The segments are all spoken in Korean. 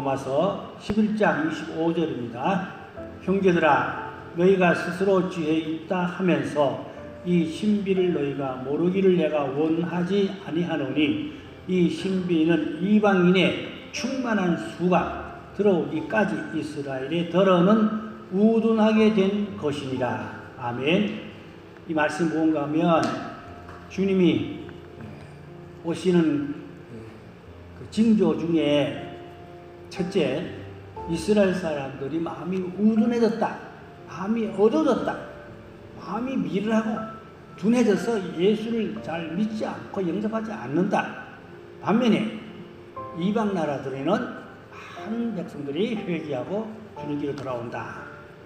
로마서 11장 25절입니다. 형제들아 너희가 스스로 지혜 있다 하면서 이 신비를 너희가 모르기를 내가 원하지 아니하노니 이 신비는 이방인의 충만한 수가 들어오기까지 이스라엘의 덜어는 우둔하게 된 것이니라. 아멘. 이 말씀 뭔가 하면 주님이 오시는 그 징조 중에 첫째 이스라엘 사람들이 마음이 우둔해졌다. 마음이 어두워졌다. 마음이 미련하고 둔해져서 예수를 잘 믿지 않고 영접하지 않는다. 반면에 이방 나라들에는 많은 백성들이 회개하고 주님께로 돌아온다.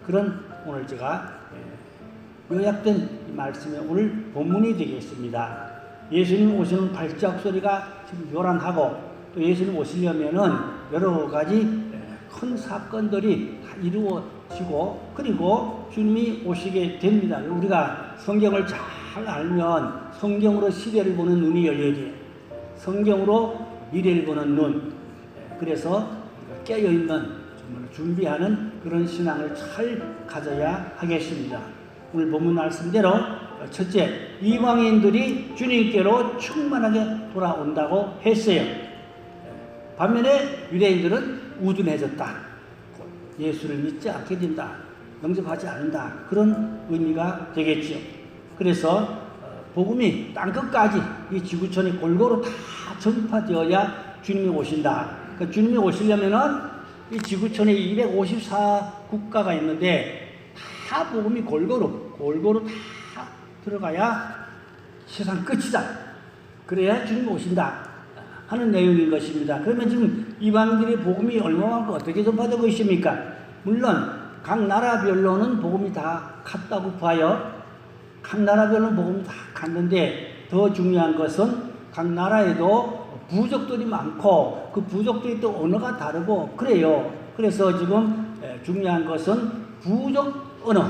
그런 오늘 제가 예, 요약된 이 말씀의 오늘 본문이 되겠습니다. 예수님 오시는 발자국 소리가 지금 요란하고 또 예수님 오시려면은 여러 가지 예, 큰 사건들이 다 이루어지고 그리고 주님이 오시게 됩니다. 우리가 성경을 잘 알면 성경으로 시대를 보는 눈이 열려야지. 성경으로 미래를 보는 눈. 예, 그래서 깨어 있는 준비하는 그런 신앙을 잘 가져야 하겠습니다. 오늘 본문 말씀대로 첫째 이방인들이 주님께로 충만하게 돌아온다고 했어요. 반면에 유대인들은 우둔해졌다. 예수를 믿지 않게 된다. 영접하지 않는다. 그런 의미가 되겠죠. 그래서 어, 복음이 땅 끝까지 이 지구촌에 골고루 다 전파되어야 주님이 오신다. 그 주님이 오시려면은 이 지구촌에 254 국가가 있는데 다 복음이 골고루 골고루 다 들어가야 세상 끝이다. 그래야 주님이 오신다. 하는 내용인 것입니다. 그러면 지금 이방인들의 복음이 얼마만큼 어떻게 전파되고 있습니까? 물론 각 나라별로는 복음이 다 갔다고 봐요. 각 나라별로는 복음이 다 갔는데 더 중요한 것은 각 나라에도 부족들이 많고 그 부족들이 또 언어가 다르고 그래요. 그래서 지금 중요한 것은 부족 언어,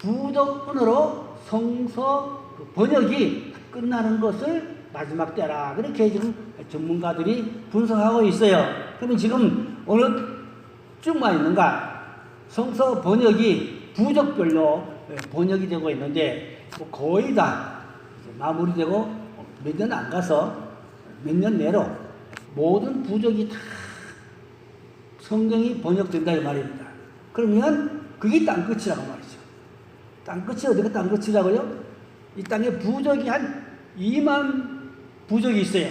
부족 언어로 성서 그 번역이 끝나는 것을 마지막 때라. 그렇게 지금 전문가들이 분석하고 있어요. 그러면 지금 어느 쪽만 있는가? 성서 번역이 부족별로 번역이 되고 있는데 뭐 거의 다 마무리되고 몇 년 안 가서 몇 년 내로 모든 부족이 다 성경이 번역된다 이 말입니다. 그러면 그게 땅끝이라고 말이죠. 땅끝이 어디가 땅끝이라고요? 이 땅에 부족이 한 2만 부족이 있어요.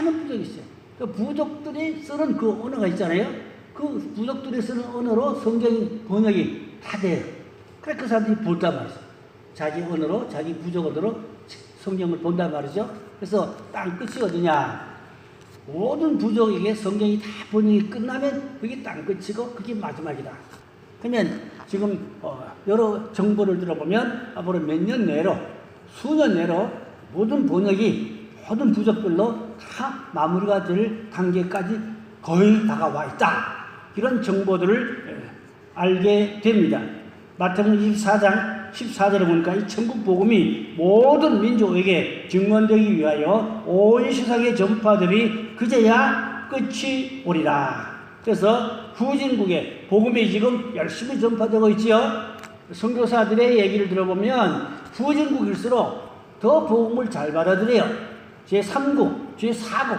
많은 부족이 있어요. 그 부족들이 쓰는 그 언어가 있잖아요. 그 부족들이 쓰는 언어로 성경 번역이 다 돼요. 그래 그 사람들이 본단 말이죠. 자기 언어로, 자기 부족 언어로 성경을 본단 말이죠. 그래서 땅 끝이 어디냐? 모든 부족에게 성경이 다 번역이 끝나면 그게 땅 끝이고 그게 마지막이다. 그러면 지금 어 여러 정보를 들어보면 앞으로 몇 년 내로 수년 내로 모든 번역이 모든 부족별로 다 마무리가 될 단계까지 거의 다가와 있다. 이런 정보들을 알게 됩니다. 마태복음 24장 14절에 보니까 이 천국 복음이 모든 민족에게 증언되기 위하여 온 세상에 전파들이 그제야 끝이 오리라. 그래서 후진국에 복음이 지금 열심히 전파되고 있지요. 선교사들의 얘기를 들어보면 후진국일수록 더 복음을 잘 받아들여요. 제3국, 제4국,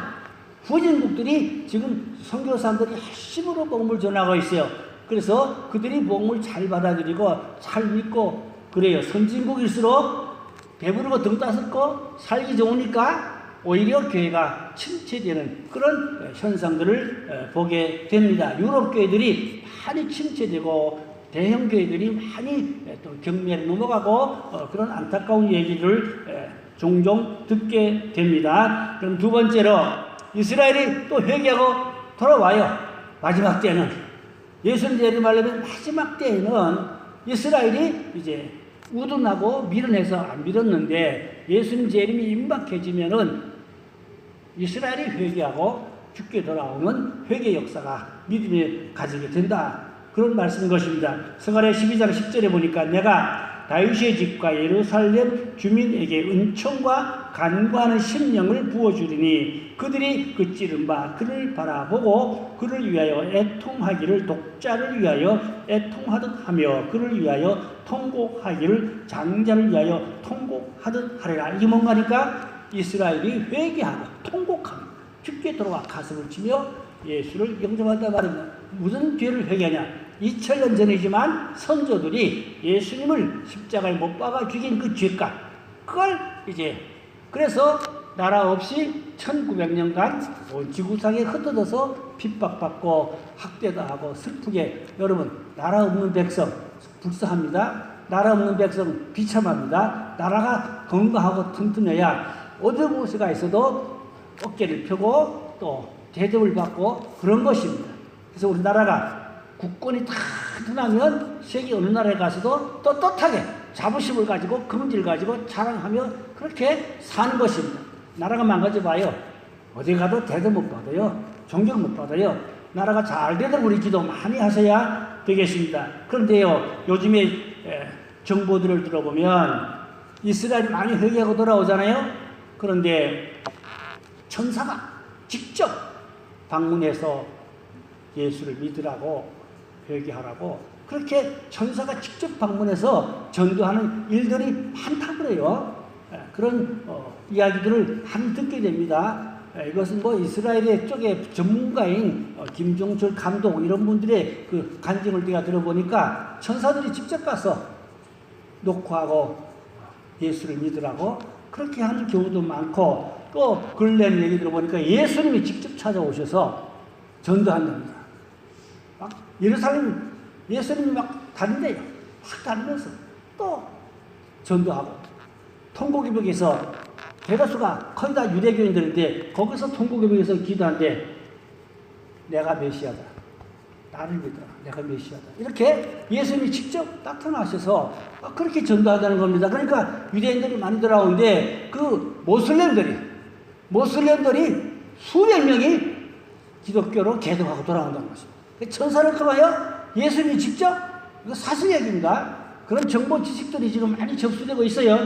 후진국들이 지금 선교사들이 핵심으로 복음을 전하고 있어요. 그래서 그들이 복음을 잘 받아들이고 잘 믿고 그래요. 선진국일수록 배부르고 등 따숩고 살기 좋으니까 오히려 교회가 침체되는 그런 현상들을 보게 됩니다. 유럽 교회들이 많이 침체되고 대형 교회들이 많이 또 경매를 넘어가고 그런 안타까운 얘기를 종종 듣게 됩니다. 그럼 두 번째로 이스라엘이 또 회개하고 돌아와요. 마지막 때는 예수님 재림하려면 마지막 때에는 이스라엘이 이제 우둔하고 미련해서 안 믿었는데 예수님 재림이 임박해지면은 이스라엘이 회개하고 죽게 돌아오는 회개 역사가 믿음에 가지게 된다. 그런 말씀인 것입니다. 성가래 12장 10절에 보니까 내가 다윗의 집과 예루살렘 주민에게 은총과 간구하는 심령을 부어주리니 그들이 그 찌른 바 그를 바라보고 그를 위하여 애통하기를 독자를 위하여 애통하듯 하며 그를 위하여 통곡하기를 장자를 위하여 통곡하듯 하리라. 이게 뭔가니까? 이스라엘이 회개하고 통곡하며 죽게 돌아와 가슴을 치며 예수를 영접한다 말입니다. 무슨 죄를 회개하냐 2000년 전이지만 선조들이 예수님을 십자가에 못 박아 죽인 그 죄값 그걸 이제 그래서 나라 없이 1900년간 온 지구상에 흩어져서 핍박받고 학대도 하고 슬프게 여러분 나라 없는 백성 불쌍합니다. 나라 없는 백성 비참합니다. 나라가 건강하고 튼튼해야 어느 곳에가 있어도 어깨를 펴고 또 대접을 받고 그런 것입니다. 그래서 우리나라가 국권이 다 튼튼하면 세계 어느 나라에 가서도 떳떳하게 자부심을 가지고 금지를 가지고 자랑하며 그렇게 사는 것입니다. 나라가 망가져 봐요. 어디 가도 대접 못 받아요. 존경 못 받아요. 나라가 잘 되도록 우리 기도 많이 하셔야 되겠습니다. 그런데요, 요즘에 에, 정보들을 들어보면 이스라엘이 많이 회개하고 돌아오잖아요. 그런데 천사가 직접 방문해서 예수를 믿으라고 회개하라고 그렇게 천사가 직접 방문해서 전도하는 일들이 많다 그래요. 예, 그런 어, 이야기들을 많이 듣게 됩니다. 예, 이것은 뭐 이스라엘의 쪽에 전문가인 어, 김종철 감독 이런 분들의 그 간증을 내가 들어보니까 천사들이 직접 가서 녹화하고 예수를 믿으라고 그렇게 하는 경우도 많고 또 근래 얘기 들어보니까 예수님이 직접 찾아오셔서 전도한답니다. 막 예루살렘 예수님이 막 다닌대요. 막 다니면서 또 전도하고 통곡이벽에서 대다수가 거의 다 유대교인들인데 거기서 통곡이벽에서 기도하는데 내가 메시아다. 나를 믿어라. 내가 메시아다. 이렇게 예수님이 직접 나타나셔서 그렇게 전도하다는 겁니다. 그러니까 유대인들이 많이 돌아오는데 그 모슬렘들이 모슬렘들이 수백 명이 기독교로 개동하고 돌아온다는 것입니다. 천사를 통하여 예수님이 직접 이거 사실 얘기입니다. 그런 정보 지식들이 지금 많이 접수되고 있어요.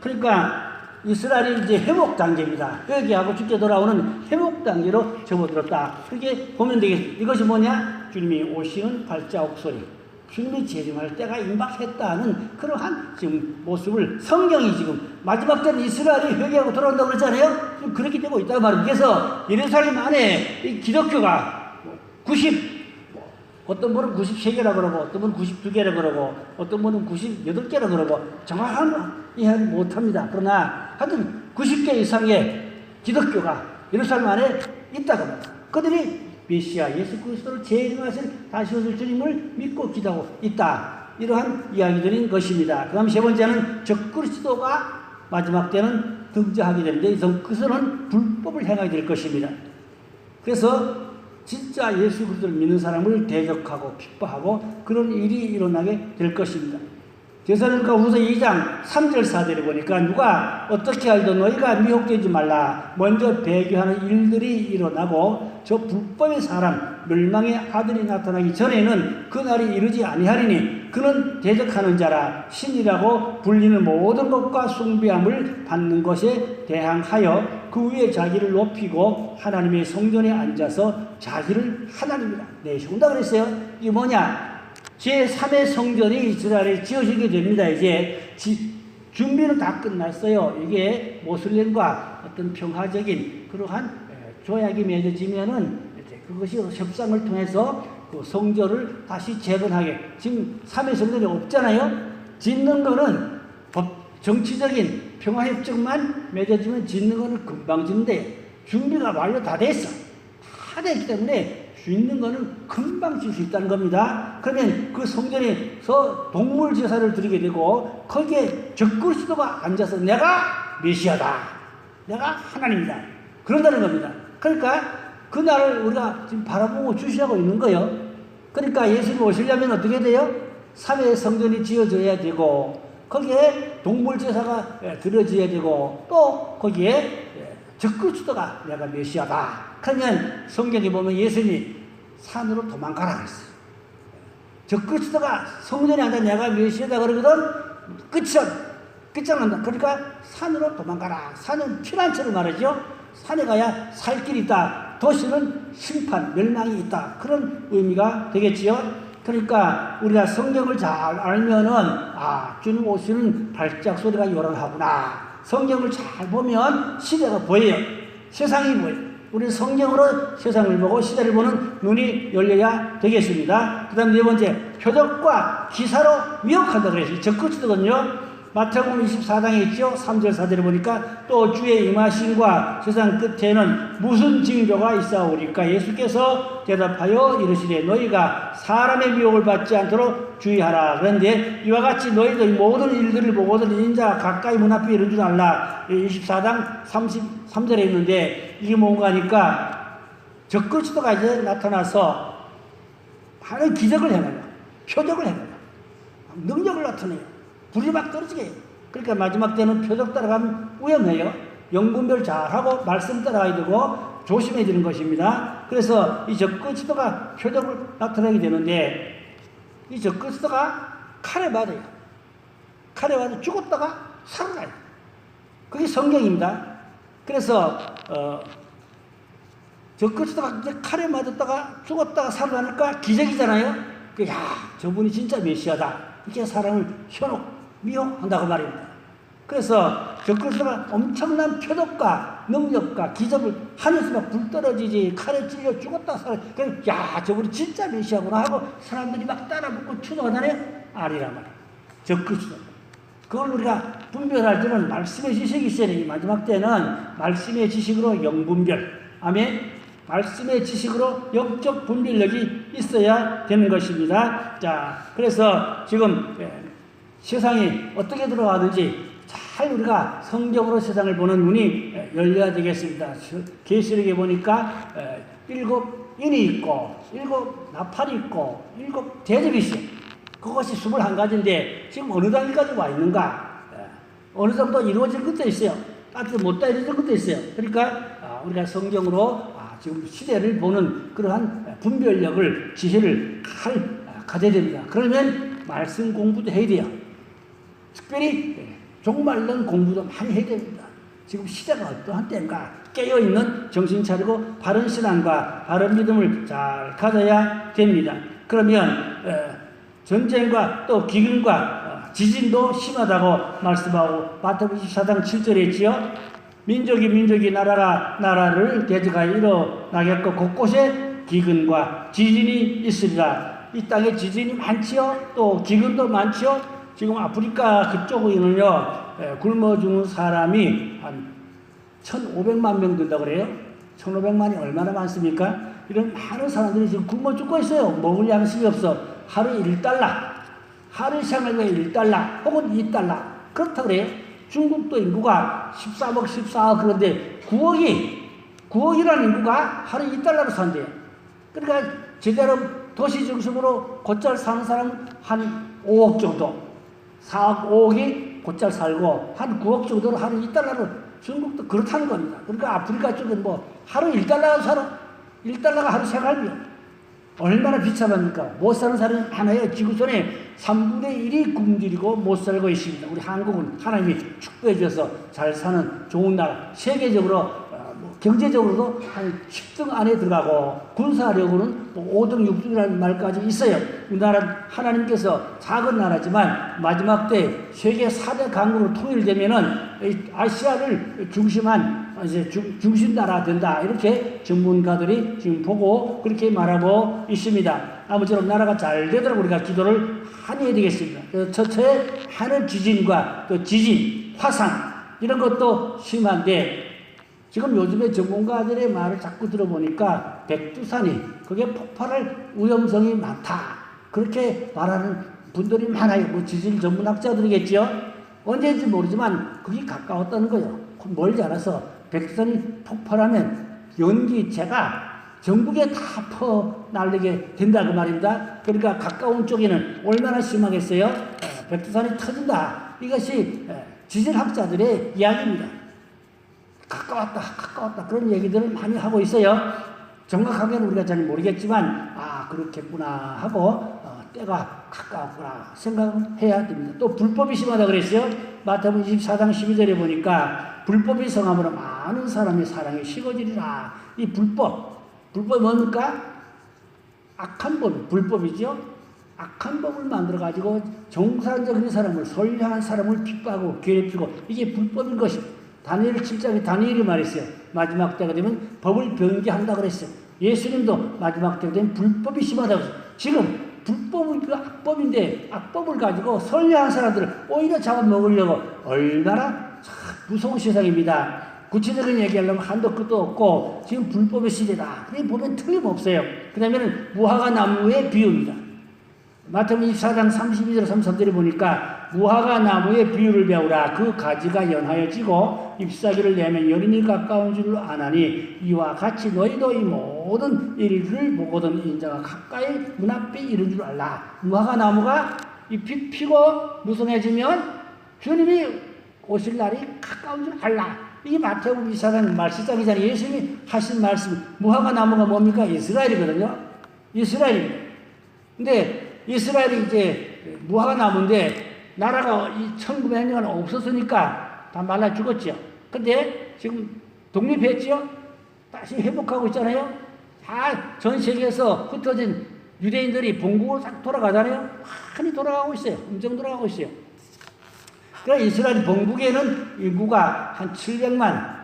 그러니까 이스라엘이 이제 회복 단계입니다. 회개하고 죽게 돌아오는 회복 단계로 접어들었다. 그렇게 보면 되겠습니다. 이것이 뭐냐? 주님이 오시는 발자국 소리. 주님이 재림할 때가 임박했다는 그러한 지금 모습을 성경이 지금 마지막 때는 이스라엘이 회개하고 돌아온다고 그랬잖아요. 그렇게 되고 있다고 말입니다. 그래서 예루살렘 안에 이 기독교가 90 어떤 분은 93개라 그러고 어떤 분은 92개라 그러고 어떤 분은 98개라 그러고 정확한 이해를 못합니다. 그러나 하여튼 90개 이상의 기독교가 예루살렘 안에 있다고 합니다. 그들이 메시아 예수 그리스도를 재림하실 다시 오실 주님을 믿고 기도하고 있다. 이러한 이야기들인 것입니다. 그 다음 세 번째는 적그리스도가 마지막 때는 등장하게 되는데 이 적그리스도는 불법을 행하게 될 것입니다. 그래서 진짜 예수 그리스도를 믿는 사람을 대적하고 핍박하고 그런 일이 일어나게 될 것입니다. 제사령가 후서 2장 3절 4절에 보니까 누가 어떻게 알든 너희가 미혹되지 말라. 먼저 배교하는 일들이 일어나고 저 불법의 사람 멸망의 아들이 나타나기 전에는 그날이 이르지 아니하리니 그는 대적하는 자라 신이라고 불리는 모든 것과 숭배함을 받는 것에 대항하여 그 위에 자기를 높이고 하나님의 성전에 앉아서 자기를 하나님이라 내세운다 그랬어요. 이게 뭐냐? 제3의 성전이 이스라엘에 지어지게 됩니다. 이제 지, 준비는 다 끝났어요. 이게 모슬렘과 어떤 평화적인 그러한 조약이 맺어지면은 그것이 협상을 통해서 그 성전을 다시 재건하게 지금 3의 성전이 없잖아요. 짓는 거는 법, 정치적인 평화협정만 맺어지면 짓는 거는 금방 짓는데 준비가 완료 다 됐어. 다 됐기 때문에 짓는 거는 금방 질 수 있다는 겁니다. 그러면 그 성전에서 동물 제사를 드리게 되고 거기에 적그리스도가 앉아서 내가 메시아다. 내가 하나님이다. 그런다는 겁니다. 그러니까 그 날을 우리가 지금 바라보고 주시하고 있는 거예요. 그러니까 예수님 오시려면 어떻게 돼요? 사회 성전이 지어져야 되고 거기에 동물 제사가 들어져야 되고 또 거기에 적그리스도가 내가 메시아다. 그러면 성경에 보면 예수님이 산으로 도망가라 그랬어요. 적그리스도가 성전에 앉아 내가 메시아다 그러거든 끝이야. 끝장난다. 그러니까 산으로 도망가라. 산은 피난처를 말하죠. 산에 가야 살 길이 있다. 도시는 심판, 멸망이 있다. 그런 의미가 되겠지요. 그러니까 우리가 성경을 잘 알면은 아 주님 오시는 발작 소리가 요란하구나. 성경을 잘 보면 시대가 보여요. 세상이 보여요. 우리 성경으로 세상을 보고 시대를 보는 눈이 열려야 되겠습니다. 그 다음 네 번째, 표적과 기사로 미혹한다 그랬어요. 적그치거든요. 마태복음 24장에 있죠. 3절 4절에 보니까 또 주의 임하심과 세상 끝에는 무슨 징조가 있사오리까 예수께서 대답하여 이르시되 너희가 사람의 미혹을 받지 않도록 주의하라. 그런데 이와 같이 너희들 모든 일들을 보고들 인자 가까이 문 앞에 줄 알라. 24장 33절에 있는데 이게 뭔가 하니까 적그리스도가 이제 나타나서 많은 기적을 해내요. 표적을 해내요. 능력을 나타내요. 불이 막 떨어지게. 그러니까 마지막 때는 표적 따라가면 위험해요. 영분별 잘하고 말씀 따라가야 되고 조심해야 되는 것입니다. 그래서 이 적그리스도가 표적을 나타내게 되는데 이 적그리스도가 칼에 맞아요. 칼에 맞아 죽었다가 살아나요. 그게 성경입니다. 그래서 어, 이제 칼에 맞았다가 죽었다가 살아나니까 기적이잖아요. 그, 야, 저분이 진짜 메시아다. 이렇게 사람을 현혹, 미혹한다고 말입니다. 그래서 적그리스도가 엄청난 표적과 능력과 기적을 하늘에서 막불 떨어지지 칼에 찔려 죽었다 살아. 그래, 야, 저분이 진짜 메시아구나 하고 사람들이 막 따라 붙고 추노하다네 아니란 말이야. 적그리스도. 그걸 우리가 때는 말씀의 지식이 있어야 돼. 마지막 때는 말씀의 지식으로 영분별. 아멘. 말씀의 지식으로 영적 분별력이 있어야 되는 것입니다. 자, 그래서 지금 예, 세상이 어떻게 들어가는지 잘 우리가 성경으로 세상을 보는 눈이 예, 열려야 되겠습니다. 계시록에 보니까 예, 일곱 인이 있고 일곱 나팔이 있고 일곱 대접이 있어요. 그것이 21가지인데 지금 어느 단계까지 와 있는가? 예, 어느 정도 이루어진 것도 있어요. 아직 못다 이루어진 것도 있어요. 그러니까 아, 우리가 성경으로 아, 지금 시대를 보는 그러한 분별력을 지혜를 잘 아, 가져야 됩니다. 그러면 말씀 공부도 해야 돼요. 특별히 예, 종말론 공부도 많이 해야 됩니다. 지금 시대가 어떠한 때인가 깨어있는 정신 차리고 바른 신앙과 바른 믿음을 잘 가져야 됩니다. 그러면 어, 전쟁과 또 기근과 어, 지진도 심하다고 말씀하고 마태복음 24장 7절에 있지요. 민족이 민족이 나라가 나라를 대적하여 일어나겠고 곳곳에 기근과 지진이 있으리라. 이 땅에 지진이 많지요. 또 기근도 많지요. 지금 아프리카 그쪽에는요 굶어 죽는 사람이 한 1,500만 명 된다고 그래요. 1,500만이 얼마나 많습니까? 이런 많은 사람들이 지금 굶어 죽고 있어요. 먹을 양식이 없어. 하루 1달러, 하루 생활비가 1달러 혹은 2달러. 그렇다 그래요. 중국도 인구가 13억, 14억 그런데 9억이, 9억이라는 인구가 하루 2달러로 산대요. 그러니까 제대로 도시 중심으로 곧잘 사는 사람은 한 5억 정도. 4억, 5억이 곧잘 살고 한 9억 정도로 하루 2달러로 중국도 그렇다는 겁니다. 그러니까 아프리카 쪽은 뭐 하루 1달러가 살아. 1달러가 하루 생활비요. 얼마나 비참합니까? 못 사는 사람이 많아요. 지구촌에 3분의 1이 굶주리고 못 살고 있습니다. 우리 한국은 하나님이 축복해 주셔서 잘 사는 좋은 나라. 세계적으로 어, 뭐 경제적으로도 한 10등 안에 들어가고 군사력으로는 뭐 5등, 6등이라는 말까지 있어요. 우리나라 하나님께서 작은 나라지만 마지막 때 세계 4대 강국으로 통일되면은 아시아를 중심한 이제 중, 중심 나라 된다. 이렇게 전문가들이 지금 보고 그렇게 말하고 있습니다. 아무쪼록 나라가 잘 되도록 우리가 기도를 많이 해야 되겠습니다. 그래서 첫째 하늘 지진과 또 지진, 화산 이런 것도 심한데 지금 요즘에 전문가들의 말을 자꾸 들어보니까 백두산이 그게 폭발할 위험성이 많다. 그렇게 말하는 분들이 많아요. 뭐 지질 전문학자들이겠죠. 언제인지 모르지만 그게 가까웠다는 거예요. 멀지 않아서 백두산이 폭발하면 연기체가 전국에 다 퍼 날리게 된다고 말입니다. 그러니까 가까운 쪽에는 얼마나 심하겠어요? 백두산이 터진다. 이것이 지질학자들의 이야기입니다. 가까웠다, 가까웠다. 그런 얘기들을 많이 하고 있어요. 정확하게는 우리가 잘 모르겠지만, 아, 그렇겠구나 하고, 어, 때가 가까웠구나 생각해야 됩니다. 또 불법이 심하다 그랬어요. 마태복음 24장 12절에 보니까 불법이 성함으로 많은 사람의 사랑이 식어지리라. 이 불법, 불법이 뭡니까? 악한 법, 불법이죠. 악한 법을 만들어 가지고 정상적인 사람을 선량한 사람을 핍박하고 괴롭히고 이게 불법인 것입니다. 다니엘 7장에 다니엘이 말했어요. 마지막 때가 되면 법을 변개한다 그랬어요. 예수님도 마지막 때가 되면 불법이 심하다고 했어요. 지금 불법은 그 악법인데 악법을 가지고 선량한 사람들을 오히려 잡아먹으려고 얼마나 참 무서운 세상입니다. 구체적인 얘기하려면 한도 끝도 없고 지금 불법의 시대다. 그게 보면 틀림없어요. 그 다음에는 무화과 나무의 비유입니다. 마태복음 24장 32절 33절에 보니까 무화과 나무의 비유를 배우라 그 가지가 연하여지고 잎사귀를 내면 여린이 가까운 줄로 아나니 이와 같이 너희도 이 모든 일을 보거든 인자가 가까이 문 앞에 이른 줄 알라 무화과 나무가 잎이 피고 무성해지면 주님이 오실 날이 가까운 줄 알라 이게 마태복음 24장 말씀장이잖아요 예수님이 하신 말씀 무화과 나무가 뭡니까 이스라엘이거든요 이스라엘입니다 근데 이스라엘이 이제 무화과 나무인데 나라가 이 1900년 없었으니까 다 말라 죽었죠. 근데 지금 독립했죠. 다시 회복하고 있잖아요. 다 전 세계에서 흩어진 유대인들이 본국으로 딱 돌아가잖아요. 많이 돌아가고 있어요. 엄청 돌아가고 있어요. 그래 이스라엘 본국에는 인구가 한 700만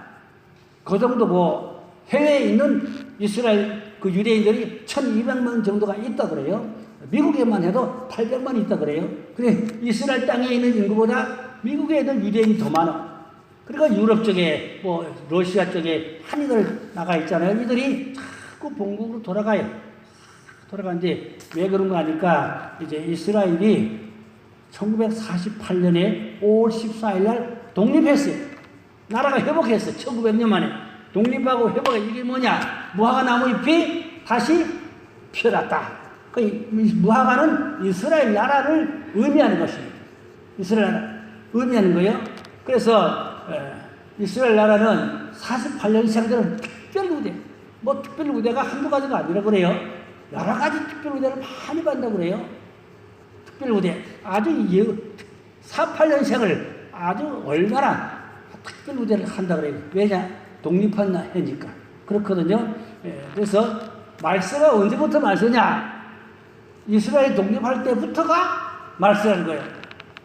그 정도고 해외에 있는 이스라엘 그 유대인들이 1200만 정도가 있다 그래요. 미국에만 해도 800만 있다 그래요. 그래 이스라엘 땅에 있는 인구보다 미국에 있는 유대인이 더 많아. 그러니까 유럽 쪽에 뭐 러시아 쪽에 한이들 나가 있잖아요. 이들이 자꾸 본국으로 돌아가요. 돌아가는데 왜 그런 거 아니까 이제 이스라엘이 1948년에 5월 14일 날 독립했어요. 나라가 회복했어요. 1900년 만에. 독립하고 회복해. 이게 뭐냐? 무화과 나무 잎이 다시 피어났다. 그 무화과는 이스라엘 나라를 의미하는 것입니다. 이스라엘 나라 의미하는 거예요. 그래서 이스라엘 나라는 48년 생들은 특별 우대, 뭐 특별 우대가 한두 가지가 아니라 그래요. 여러 가지 특별 우대를 많이 받는다고 그래요. 특별 우대 아주 48년생을 아주 얼마나 특별 우대를 한다 그래요. 왜냐? 독립한 해니까. 그렇거든요. 그래서 말세가 언제부터 말세냐? 이스라엘 독립할 때부터가 말세라는 거예요.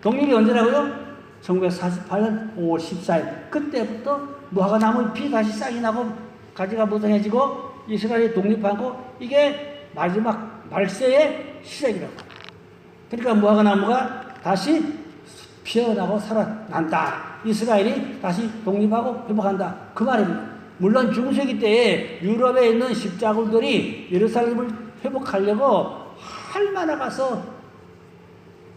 독립이 언제라고요? 1948년 5월 14일. 그때부터 무화과 나무 피 다시 싹이 나고 가지가 무성해지고 이스라엘이 독립하고 이게 마지막 말세의 시작이라고. 그러니까 무화과 나무가 다시 피어나고 살아난다. 이스라엘이 다시 독립하고 회복한다. 그 말입니다. 물론 중세기 때에 유럽에 있는 십자군들이 예루살렘을 회복하려고 할만하 가서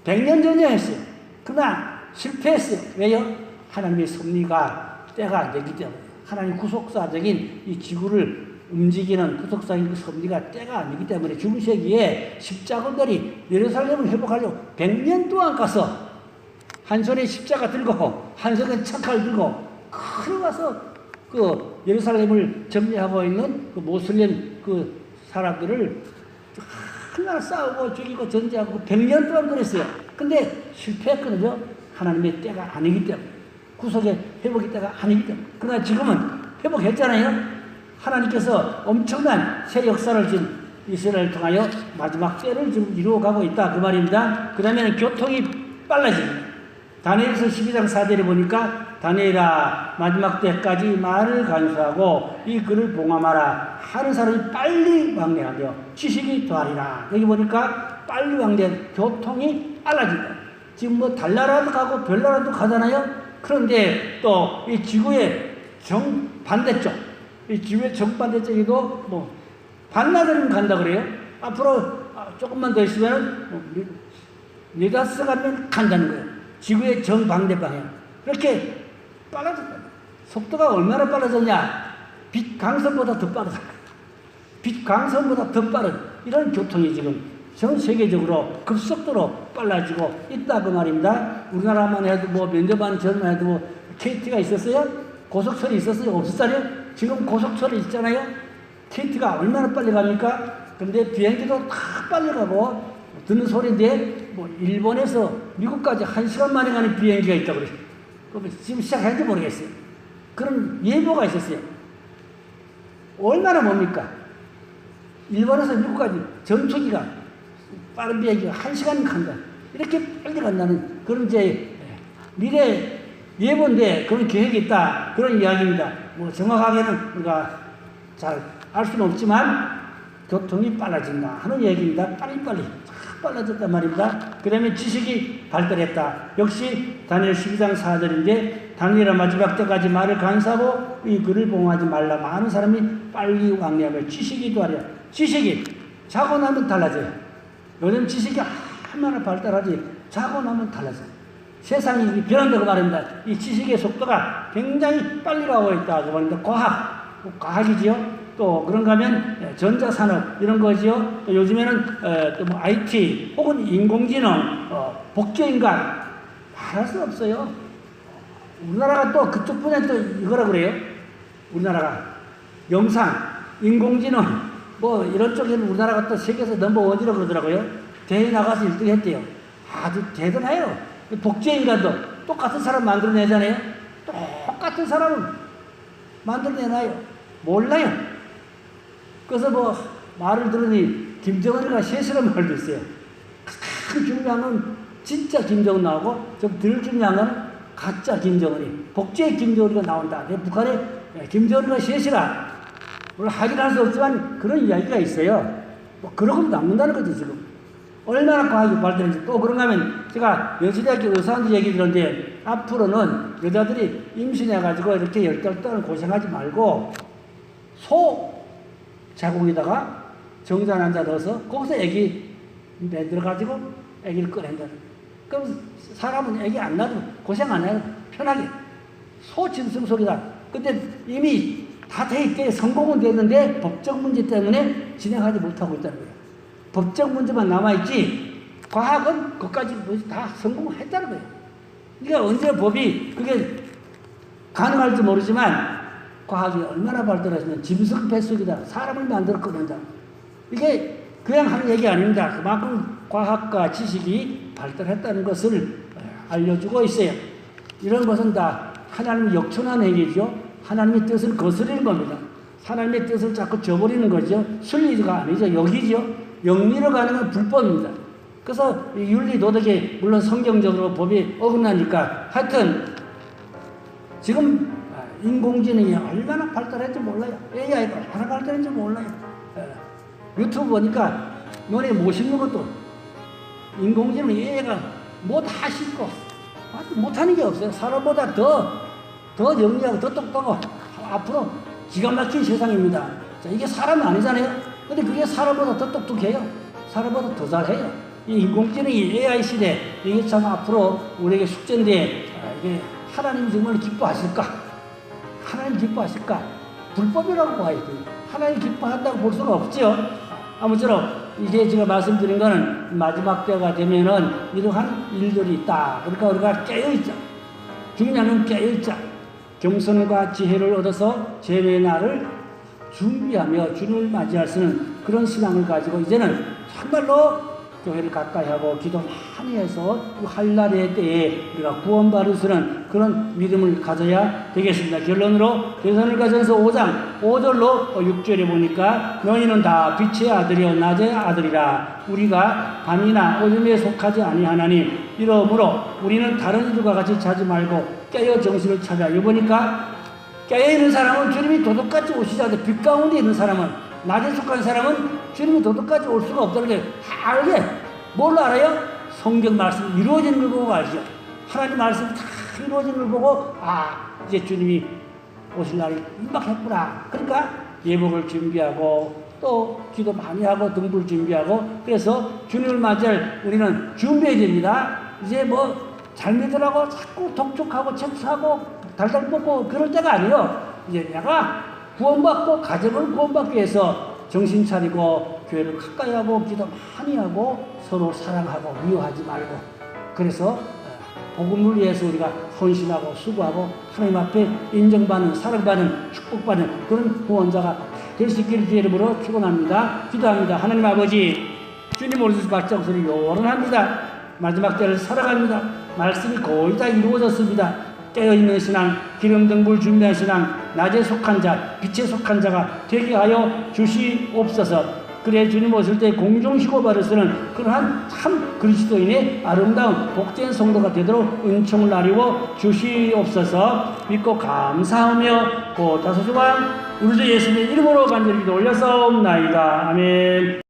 100년 전에 했어요. 그러나 실패했어요. 왜요? 하나님의 섭리가 때가 안 되기 때문에. 하나님 구속사적인 이 지구를 움직이는 구속사적인 그 섭리가 때가 아니기 때문에 중세기에 십자군들이 예루살렘을 회복하려고 100년 동안 가서 한 손에 십자가 들고 한 손에 창칼 들고 걸어가서 그 예루살렘을 점령하고 있는 그 모슬렘 그 사람들을 하나 싸우고 죽이고 전쟁하고 100년 동안 그랬어요. 근데 실패했거든요. 하나님의 때가 아니기 때문에. 구속의 회복의 때가 아니기 때문에. 그러나 지금은 회복했잖아요. 하나님께서 엄청난 새 역사를 지금 이스라엘을 통하여 마지막 때를 지금 이루어가고 있다. 그 말입니다. 그 다음에는 교통이 빨라집니다. 다니엘서 12장 4절에 보니까 다니엘아 마지막 때까지 말을 간수하고 이 글을 봉함하라 하는 사람이 빨리 왕래하며 지식이 더하리라 여기 보니까 빨리 왕래 교통이 빨라진다 지금 뭐 달나라도 가고 별나라도 가잖아요 그런데 또 이 지구의 정반대쪽 이 지구의 정반대쪽에도 뭐 반나절이면 간다 그래요 앞으로 조금만 더 있으면 뭐 네다스 가면 간다는 거예요 지구의 정반대 방향. 그렇게 빨라졌다. 속도가 얼마나 빨라졌냐? 빛 강선보다 더 빠르다. 빛 강선보다 더 빠른 이런 교통이 지금 전 세계적으로 급속도로 빨라지고 있다 그 말입니다. 우리나라만 해도 뭐몇 년만 전만 해도 뭐 KT가 있었어요? 고속철이 있었어요? 없었잖아요? 지금 고속철이 있잖아요? KT가 얼마나 빨리 갑니까? 근데 비행기도 다 빨리 가고 듣는 소리인데 뭐 일본에서 미국까지 한 시간 만에 가는 비행기가 있다고 그래요. 그럼 지금 시작했는지 모르겠어요. 그런 예보가 있었어요. 얼마나 뭡니까? 일본에서 미국까지 전투기가 빠른 비행기가 한 시간 간다. 이렇게 빨리 간다는 그런 이제 미래 예보인데 그런 계획이 있다. 그런 이야기입니다. 뭐 정확하게는 우리가 잘 알 수는 없지만 교통이 빨라진다 하는 얘기입니다. 빨리빨리 쫙 빨라졌단 말입니다. 그 다음에 지식이 발달했다. 역시 다니엘 12장 4절인데 다니엘아 마지막 때까지 말을 간사하고 이 글을 봉하지 말라. 많은 사람이 빨리 왕래하며 지식이 도하려. 지식이 자고 나면 달라져요. 요즘 지식이 얼마나 발달하지 자고 나면 달라져요. 세상이 변한다고 말합니다. 이 지식의 속도가 굉장히 빨리 가고 있다고 말합니다. 과학, 과학이지요. 또 그런가 하면 전자산업 이런 거지요. 또 요즘에는 또뭐 IT 혹은 인공지능, 어, 복제인간 말할 수 없어요. 우리나라가 또 그쪽 분야 또 이거라 그래요. 우리나라가 영상, 인공지능 뭐 이런 쪽에는 우리나라가 또 세계에서 넘버 원이라고 그러더라고요. 대회 나가서 1등 했대요. 아주 대단해요. 복제인간도 똑같은 사람 만들어내잖아요. 똑같은 사람을 만들어내나요? 몰라요. 그래서 뭐 말을 들으니 김정은이가 셋이라는 말도 있어요. 가장 중요한 건 진짜 김정은 나오고 좀덜 중요한 건 가짜 김정은이 복제 김정은이가 나온다. 북한에 김정은이가 셋이라 물론 확인할 수 없지만 그런 이야기가 있어요. 뭐 그러고 남는다는 거죠 지금. 얼마나 과학이 발달했는지 또 그런가 하면 제가 여시대학교 의사한테 얘기 들었는데 앞으로는 여자들이 임신해가지고 이렇게 열달 동안 고생하지 말고 소 자궁에다가 정자 난자 넣어서 거기서 애기 만들어가지고 애기를 꺼낸다. 그럼 사람은 애기 안 낳아도 고생 안 해요. 편하게. 소 짐승 속이다. 근데 이미 다 돼 있게 성공은 됐는데 법적 문제 때문에 진행하지 못하고 있다는 거예요. 법적 문제만 남아있지 과학은 그까지 다 성공했다는 거예요. 그러니까 언제 법이 그게 가능할지 모르지만 과학이 얼마나 발달했으면 짐승 뱃속이다. 사람을 만들어 꺼낸다. 이게 그냥 하는 얘기 아닙니다. 그만큼 과학과 지식이 발달했다는 것을 알려주고 있어요. 이런 것은 다 하나님의 역천한 행위죠. 하나님의 뜻을 거스르는 겁니다. 하나님의 뜻을 자꾸 저버리는 거죠. 순리가 아니죠. 여기죠. 영리로 가는 건 불법입니다. 그래서 윤리 도덕이 물론 성경적으로 법이 어긋나니까 하여튼 지금 인공지능이 얼마나 발달했는지 몰라요. AI가 얼마나 발달했는지 몰라요. 유튜브 보니까 못 씹는 것도 인공지능 AI가 씹고 못하는 게 없어요. 사람보다 더, 더 영리하고 더 똑똑하고 앞으로 기가 막힌 세상입니다. 자, 이게 사람이 아니잖아요. 근데 그게 사람보다 더 똑똑해요. 사람보다 더 잘해요. 이 인공지능이 AI 시대, 이게 참 앞으로 우리에게 숙제인데, 이게 하나님 정말 기뻐하실까? 하나님 기뻐하실까? 불법이라고 봐야 돼요. 하나님 기뻐한다고 볼 수가 없죠. 아무쪼록 이제 제가 말씀드린 거는 마지막 때가 되면은 이러한 일들이 있다. 그러니까 우리가 깨어있자. 중요한 건 깨어있자. 경선과 지혜를 얻어서 재회의 날을 준비하며 주님을 맞이할 수 있는 그런 신앙을 가지고 이제는 정말로 교회를 가까이 하고 기도 많이 해서 할날의 때에 우리가 구원받을 수 있는 그런 믿음을 가져야 되겠습니다. 결론으로 대선을 가져서 5장 5절로 6절에 보니까 너희는 다 빛의 아들이요 낮의 아들이라 우리가 밤이나 어둠에 속하지 아니하나니 이러므로 우리는 다른 이들과 같이 자지 말고 깨어 정신을 찾아 이 보니까 깨어 있는 사람은 주님이 도둑같이 오시지 않는데 빛 가운데 있는 사람은 낮에 속한 사람은 주님이 도둑까지 올 수가 없다는 게 알게 뭘 알아요? 성경 말씀 이루어지는 걸 보고 알죠. 하나님 말씀 다 이루어지는 걸 보고 아 이제 주님이 오실 날이 임박했구나. 그러니까 예복을 준비하고 또 기도 많이 하고 등불 준비하고 그래서 주님을 맞이할 우리는 준비해야 됩니다. 이제 뭐 잘못들하고 자꾸 독촉하고 책사하고 달달 먹고 그럴 때가 아니에요. 이제 내가 구원받고 가정을 구원받기 위해서 정신 차리고 교회를 가까이 하고 기도 많이 하고 서로 사랑하고 미워하지 말고 그래서 복음을 위해서 우리가 헌신하고 수고하고 하나님 앞에 인정받는 사랑받는 축복받는 그런 후원자가 될 수 있기를 주의 이름으로 축원합니다. 기도합니다. 하나님 아버지 주님 오셔서 박정 소리 요란합니다. 마지막 때를 살아갑니다. 말씀이 거의 다 이루어졌습니다. 깨어있는 신앙, 기름 등 물 준비한 신앙, 낮에 속한 자, 빛에 속한 자가 되게 하여 주시옵소서. 그래 주님 오실 때 공중 희고발을 쓰는 그러한 참 그리스도인의 아름다운 복된 성도가 되도록 은총을 나리워 주시옵소서 믿고 감사하며 고 다소주왕 우리 주 예수님의 이름으로 간절히 기도 올려서 옵나이다. 아멘